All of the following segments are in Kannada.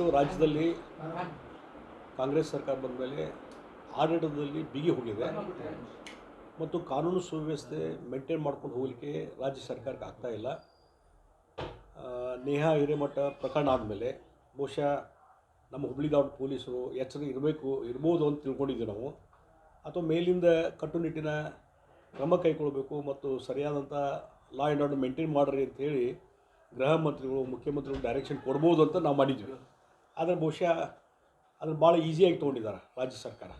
ಒಟ್ಟು ರಾಜ್ಯದಲ್ಲಿ ಕಾಂಗ್ರೆಸ್ ಸರ್ಕಾರ ಬಂದ ಮೇಲೆ ಆಡಳಿತದಲ್ಲಿ ಬಿಗಿ ಹೋಗಿದೆ. ಮತ್ತು ಕಾನೂನು ಸುವ್ಯವಸ್ಥೆ ಮೇಂಟೈನ್ ಮಾಡ್ಕೊಂಡು ಹೋಗಲಿಕ್ಕೆ ರಾಜ್ಯ ಸರ್ಕಾರಕ್ಕೆ ಆಗ್ತಾ ಇಲ್ಲ. ನೇಹಾ ಹಿರೇಮಠ ಪ್ರಕರಣ ಆದಮೇಲೆ ಬಹುಶಃ ನಮ್ಮ ಹುಬ್ಳಿ ಧಾರವಾಡ ಪೊಲೀಸರು ಎಚ್ಚರ ಇರಬೇಕು, ಇರ್ಬೋದು ಅಂತ ತಿಳ್ಕೊಂಡಿದ್ದೀವಿ ನಾವು. ಅಥವಾ ಮೇಲಿಂದ ಕಟ್ಟುನಿಟ್ಟಿನ ಕ್ರಮ ಕೈಗೊಳ್ಳಬೇಕು ಮತ್ತು ಸರಿಯಾದಂಥ ಲಾ ಆ್ಯಂಡ್ ಆರ್ಡರ್ ಮೇಂಟೈನ್ ಮಾಡಿರಿ ಅಂತೇಳಿ ಗೃಹ ಮಂತ್ರಿಗಳು, ಮುಖ್ಯಮಂತ್ರಿಗಳು ಡೈರೆಕ್ಷನ್ ಕೊಡ್ಬೋದು ಅಂತ ನಾವು ಮಾಡಿದ್ವಿ ಆದರೆ ಬಹುಶಃ ಅದನ್ನು ಭಾಳ ಈಸಿಯಾಗಿ ತೊಗೊಂಡಿದ್ದಾರೆ ರಾಜ್ಯ ಸರ್ಕಾರ.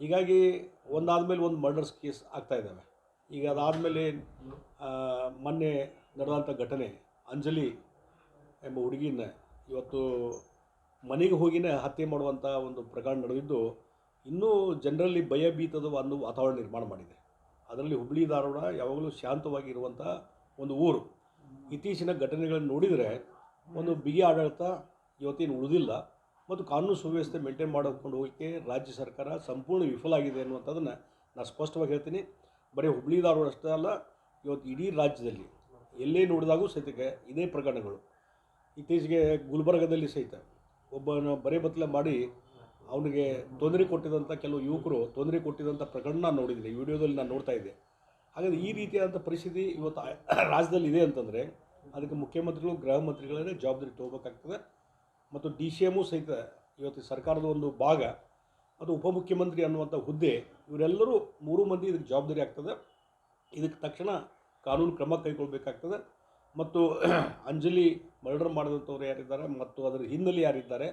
ಹೀಗಾಗಿ ಒಂದಾದ ಮೇಲೆ ಒಂದು ಮರ್ಡರ್ಸ್ ಕೇಸ್ ಆಗ್ತಾ ಇದ್ದಾವೆ. ಈಗ ಅದಾದಮೇಲೆ ಮೊನ್ನೆ ನಡೆದಂಥ ಘಟನೆ ಅಂಜಲಿ ಎಂಬ ಹುಡುಗಿನ ಇವತ್ತು ಮನೆಗೆ ಹೋಗಿನೇ ಹತ್ಯೆ ಮಾಡುವಂಥ ಒಂದು ಪ್ರಕರಣ ನಡೆದಿದ್ದು, ಇನ್ನೂ ಜನರಲ್ಲಿ ಭಯಭೀತದ ಒಂದು ವಾತಾವರಣ ನಿರ್ಮಾಣ ಮಾಡಿದೆ. ಅದರಲ್ಲಿ ಹುಬ್ಳಿ ಧಾರವಾಡ ಯಾವಾಗಲೂ ಶಾಂತವಾಗಿ ಇರುವಂಥ ಒಂದು ಊರು. ಇತ್ತೀಚಿನ ಘಟನೆಗಳನ್ನು ನೋಡಿದರೆ ಒಂದು ಬಿಗಿ ಆಡಳಿತ ಇವತ್ತೇನು ಉಳಿದಿಲ್ಲ ಮತ್ತು ಕಾನೂನು ಸುವ್ಯವಸ್ಥೆ ಮೇಂಟೈನ್ ಮಾಡಿಕೊಂಡು ಹೋಗಲಿಕ್ಕೆ ರಾಜ್ಯ ಸರ್ಕಾರ ಸಂಪೂರ್ಣ ವಿಫಲ ಆಗಿದೆ ಅನ್ನುವಂಥದ್ದನ್ನು ನಾನು ಸ್ಪಷ್ಟವಾಗಿ ಹೇಳ್ತೀನಿ. ಬರೀ ಹುಬ್ಳಿ ಧಾರವಾಡ ಅಷ್ಟೇ ಅಲ್ಲ, ಇವತ್ತು ಇಡೀ ರಾಜ್ಯದಲ್ಲಿ ಎಲ್ಲೇ ನೋಡಿದಾಗೂ ಸಹಿತ ಇದೇ ಪ್ರಕರಣಗಳು. ಇತ್ತೀಚೆಗೆ ಗುಲ್ಬರ್ಗದಲ್ಲಿ ಸಹಿತ ಒಬ್ಬನ ಬರೇ ಬತ್ತಲೆ ಮಾಡಿ ಅವನಿಗೆ ತೊಂದರೆ ಕೊಟ್ಟಿದಂಥ ಕೆಲವು ಯುವಕರು ತೊಂದರೆ ಕೊಟ್ಟಿದಂಥ ಪ್ರಕರಣ ನಾನು ನೋಡಿದ್ದೀನಿ, ವಿಡಿಯೋದಲ್ಲಿ ನಾನು ನೋಡ್ತಾ ಇದ್ದೆ. ಹಾಗಾದರೆ ಈ ರೀತಿಯಾದಂಥ ಪರಿಸ್ಥಿತಿ ಇವತ್ತು ರಾಜ್ಯದಲ್ಲಿ ಇದೆ ಅಂತಂದರೆ ಅದಕ್ಕೆ ಮುಖ್ಯಮಂತ್ರಿಗಳು, ಗೃಹ ಮಂತ್ರಿಗಳೇ ಜವಾಬ್ದಾರಿ ತೊಗೋಬೇಕಾಗ್ತದೆ. ಮತ್ತು ಡಿ ಸಿ ಎಮ್ಮು ಸಹಿತ ಇವತ್ತು ಸರ್ಕಾರದ ಒಂದು ಭಾಗ ಅದು ಉಪಮುಖ್ಯಮಂತ್ರಿ ಅನ್ನುವಂಥ ಹುದ್ದೆ ಇವರೆಲ್ಲರೂ ಮೂರು ಮಂದಿ ಇದಕ್ಕೆ ಜವಾಬ್ದಾರಿ ಆಗ್ತದೆ. ಇದಕ್ಕೆ ತಕ್ಷಣ ಕಾನೂನು ಕ್ರಮ ಕೈಗೊಳ್ಳಬೇಕಾಗ್ತದೆ ಮತ್ತು ಅಂಜಲಿ ಮರ್ಡರ್ ಮಾಡಿದಂಥವ್ರು ಯಾರಿದ್ದಾರೆ ಮತ್ತು ಅದರ ಹಿನ್ನೆಲೆ ಯಾರಿದ್ದಾರೆ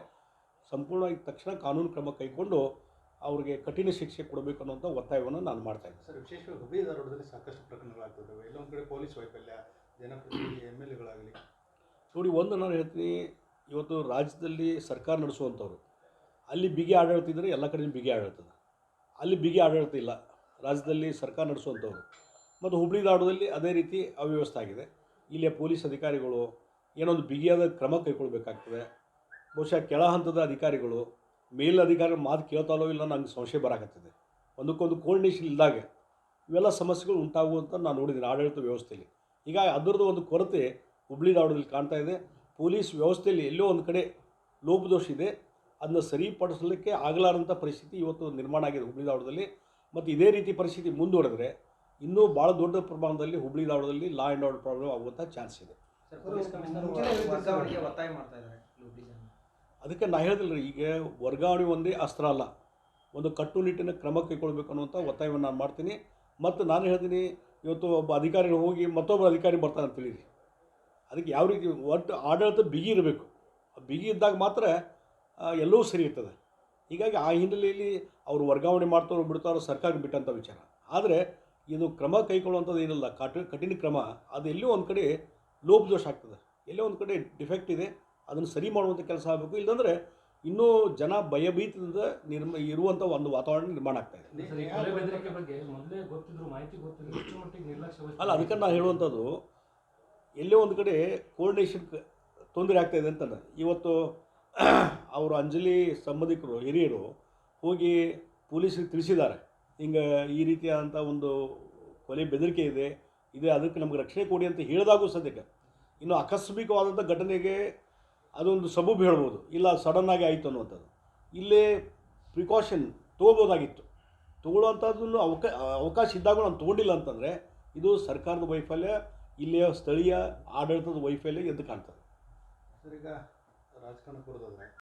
ಸಂಪೂರ್ಣವಾಗಿ ತಕ್ಷಣ ಕಾನೂನು ಕ್ರಮ ಕೈಗೊಂಡು ಅವರಿಗೆ ಕಠಿಣ ಶಿಕ್ಷೆ ಕೊಡಬೇಕು ಅನ್ನೋಂಥ ಒತ್ತಾಯವನ್ನು ನಾನು ಮಾಡ್ತಾ ಇದ್ದೀನಿ. ಸರ್ ವಿಶೇಷವಾಗಿ ಹುಬ್ಬಳ್ಳಿ ಧಾರವಾಡದಲ್ಲಿ ಸಾಕಷ್ಟು ಪ್ರಕರಣಗಳಾಗ್ತದೆ ಎಲ್ಲೊಂದು ಕಡೆ ಪೊಲೀಸ್ ವೈಫಲ್ಯ ಜನಪ್ರತಿನಿಧಿ ಎಂ ಎಲ್ ಎಗಳಾಗಲಿ. ನೋಡಿ ಒಂದು ನಾನು ಹೇಳ್ತೀನಿ ಇವತ್ತು ರಾಜ್ಯದಲ್ಲಿ ಸರ್ಕಾರ ನಡೆಸುವಂಥವ್ರು, ಅಲ್ಲಿ ಬಿಗಿ ಆಡಳಿತ ಇದ್ದರೆ ಎಲ್ಲ ಕಡೆ ಬಿಗಿ ಆಡಳಿತ ಅಲ್ಲಿ ಬಿಗಿ ಆಡಳಿತ ಇಲ್ಲ. ರಾಜ್ಯದಲ್ಲಿ ಸರ್ಕಾರ ನಡೆಸುವಂಥವ್ರು. ಮತ್ತು ಹುಬ್ಳಿ ಧಾರವಾಡದಲ್ಲಿ ಅದೇ ರೀತಿ ಅವ್ಯವಸ್ಥೆ ಆಗಿದೆ. ಇಲ್ಲಿಯ ಪೊಲೀಸ್ ಅಧಿಕಾರಿಗಳು ಏನೊಂದು ಬಿಗಿಯಾದ ಕ್ರಮ ಕೈಗೊಳ್ಳಬೇಕಾಗ್ತದೆ ಬಹುಶಃ ಕೆಳ ಹಂತದ ಅಧಿಕಾರಿಗಳು, ಮೇಲ್ ಅಧಿಕಾರಿಗಳು ಮಾತು ಕೇಳ್ತಾಲೋ ಇಲ್ಲ ನಂಗೆ ಸಂಶಯ ಬರಾಕತ್ತಿದೆ. ಒಂದಕ್ಕೊಂದು ಕೋರ್ಡಿನೇಷನ್ ಇಲ್ದಾಗೆ ಇವೆಲ್ಲ ಸಮಸ್ಯೆಗಳು ಉಂಟಾಗುವಂತ ನಾನು ನೋಡಿದ್ದೀನಿ ಆಡಳಿತ ವ್ಯವಸ್ಥೆಯಲ್ಲಿ. ಈಗ ಅದರದ್ದು ಒಂದು ಕೊರತೆ ಹುಬ್ಳಿ ಧಾರವಾಡದಲ್ಲಿ ಕಾಣ್ತಾ ಇದೆ. ಪೊಲೀಸ್ ವ್ಯವಸ್ಥೆಯಲ್ಲಿ ಎಲ್ಲೋ ಒಂದು ಕಡೆ ಲೋಪದೋಷ ಇದೆ ಅದನ್ನು ಸರಿಪಡಿಸಲಿಕ್ಕೆ ಆಗಲಾರಂಥ ಪರಿಸ್ಥಿತಿ ಇವತ್ತು ನಿರ್ಮಾಣ ಆಗಿದೆ ಹುಬ್ಳಿ ಧಾರವಾಡದಲ್ಲಿ ಮತ್ತು ಇದೇ ರೀತಿ ಪರಿಸ್ಥಿತಿ ಮುಂದುವರೆದರೆ ಇನ್ನೂ ಭಾಳ ದೊಡ್ಡ ಪ್ರಮಾಣದಲ್ಲಿ ಹುಬ್ಳಿ ಧಾರವಾಡದಲ್ಲಿ ಲಾ ಆ್ಯಂಡ್ ಆರ್ಡರ್ ಪ್ರಾಬ್ಲಮ್ ಆಗುವಂಥ ಚಾನ್ಸ್ ಇದೆ. ಅದಕ್ಕೆ ನಾ ಹೇಳಿದಿಲ್ಲ ರೀ ಈಗ ವರ್ಗಾವಣೆ ಒಂದೇ ಅಸ್ತ್ರ ಅಲ್ಲ ಒಂದು ಕಟ್ಟುನಿಟ್ಟಿನ ಕ್ರಮ ಕೈಗೊಳ್ಬೇಕು ಅನ್ನುವಂಥ ಒತ್ತಾಯವನ್ನು ನಾನು ಮಾಡ್ತೀನಿ. ಮತ್ತು ನಾನು ಹೇಳ್ತೀನಿ ಇವತ್ತು ಒಬ್ಬ ಅಧಿಕಾರಿ ಹೋಗಿ ಮತ್ತೊಬ್ಬ ಅಧಿಕಾರಿ ಬರ್ತಾನೆ ಅಂತ ತಿಳಿರಿ. ಅದಕ್ಕೆ ಯಾವ ರೀತಿ ಒಟ್ಟು ಆಡಳಿತ ಬಿಗಿ ಇರಬೇಕು? ಬಿಗಿ ಇದ್ದಾಗ ಮಾತ್ರ ಎಲ್ಲವೂ ಸರಿ ಇರ್ತದೆ. ಹೀಗಾಗಿ ಆ ಹಿನ್ನೆಲೆಯಲ್ಲಿ ಅವರು ವರ್ಗಾವಣೆ ಮಾಡ್ತಾರೋ ಬಿಡ್ತಾರೋ ಸರ್ಕಾರಕ್ಕೆ ಬಿಟ್ಟಂಥ ವಿಚಾರ. ಆದರೆ ಇದು ಕ್ರಮ ಕೈಗೊಳ್ಳುವಂಥದ್ದು ಏನಿಲ್ಲ. ಕಾಟ ಕಠಿಣ ಕ್ರಮ. ಅದು ಎಲ್ಲೋ ಒಂದು ಕಡೆ ಲೋಪದೋಷ ಆಗ್ತದೆ. ಎಲ್ಲೋ ಒಂದು ಕಡೆ ಡಿಫೆಕ್ಟ್ ಇದೆ. ಅದನ್ನು ಸರಿ ಮಾಡುವಂಥ ಕೆಲಸ ಆಗಬೇಕು. ಇಲ್ಲದಂದರೆ ಇನ್ನೂ ಜನ ಭಯಭೀತದಿಂದ ನಿರ್ಮ ಇರುವಂಥ ಒಂದು ವಾತಾವರಣ ನಿರ್ಮಾಣ ಆಗ್ತಾ ಇದೆ. ಅಲ್ಲ ಅದಕ್ಕೆ ನಾನು ಹೇಳುವಂಥದ್ದು ಎಲ್ಲೋ ಒಂದು ಕಡೆ ಕೋರ್ಡಿನೇಷನ್ ತೊಂದರೆ ಆಗ್ತಾಯಿದೆ ಅಂತ ಇವತ್ತು ಅವರು ಅಂಜಲಿ ಸಂಬಂಧಿಕರು, ಹಿರಿಯರು ಹೋಗಿ ಪೊಲೀಸರಿಗೆ ತಿಳಿಸಿದ್ದಾರೆ. ಹಿಂಗೆ ಈ ರೀತಿಯಾದಂಥ ಒಂದು ಕೊಲೆ ಬೆದರಿಕೆ ಇದೆ ಇದೆ, ಅದಕ್ಕೆ ನಮಗೆ ರಕ್ಷಣೆ ಕೊಡಿ ಅಂತ ಹೇಳಿದಾಗೂ ಸದ್ಯಕ್ಕೆ. ಇನ್ನು ಆಕಸ್ಮಿಕವಾದಂಥ ಘಟನೆಗೆ ಅದೊಂದು ಸಬೂಬು ಹೇಳ್ಬೋದು. ಇಲ್ಲ ಸಡನ್ನಾಗಿ ಆಯಿತು ಅನ್ನುವಂಥದ್ದು. ಇಲ್ಲೇ ಪ್ರಿಕಾಷನ್ ತೊಗೋಬೋದಾಗಿತ್ತು. ತೊಗೊಳ್ಳುವಂಥದ್ದನ್ನು ಅವಕ, ಅವಕಾಶ ಇದ್ದಾಗ ನಾನು ತೊಗೊಂಡಿಲ್ಲ ಅಂತಂದರೆ ಇದು ಸರ್ಕಾರದ ವೈಫಲ್ಯ ಇಲ್ಲಿಯ ಸ್ಥಳೀಯ ಆಡಳಿತದ ವೈಫಲ್ಯ ಎದ್ದು ಕಾಣ್ತದೆ. ಸರ್ ಈಗ ರಾಜಕಾರಣಕ್ಕೆ ಬರೋದಾದ್ರೆ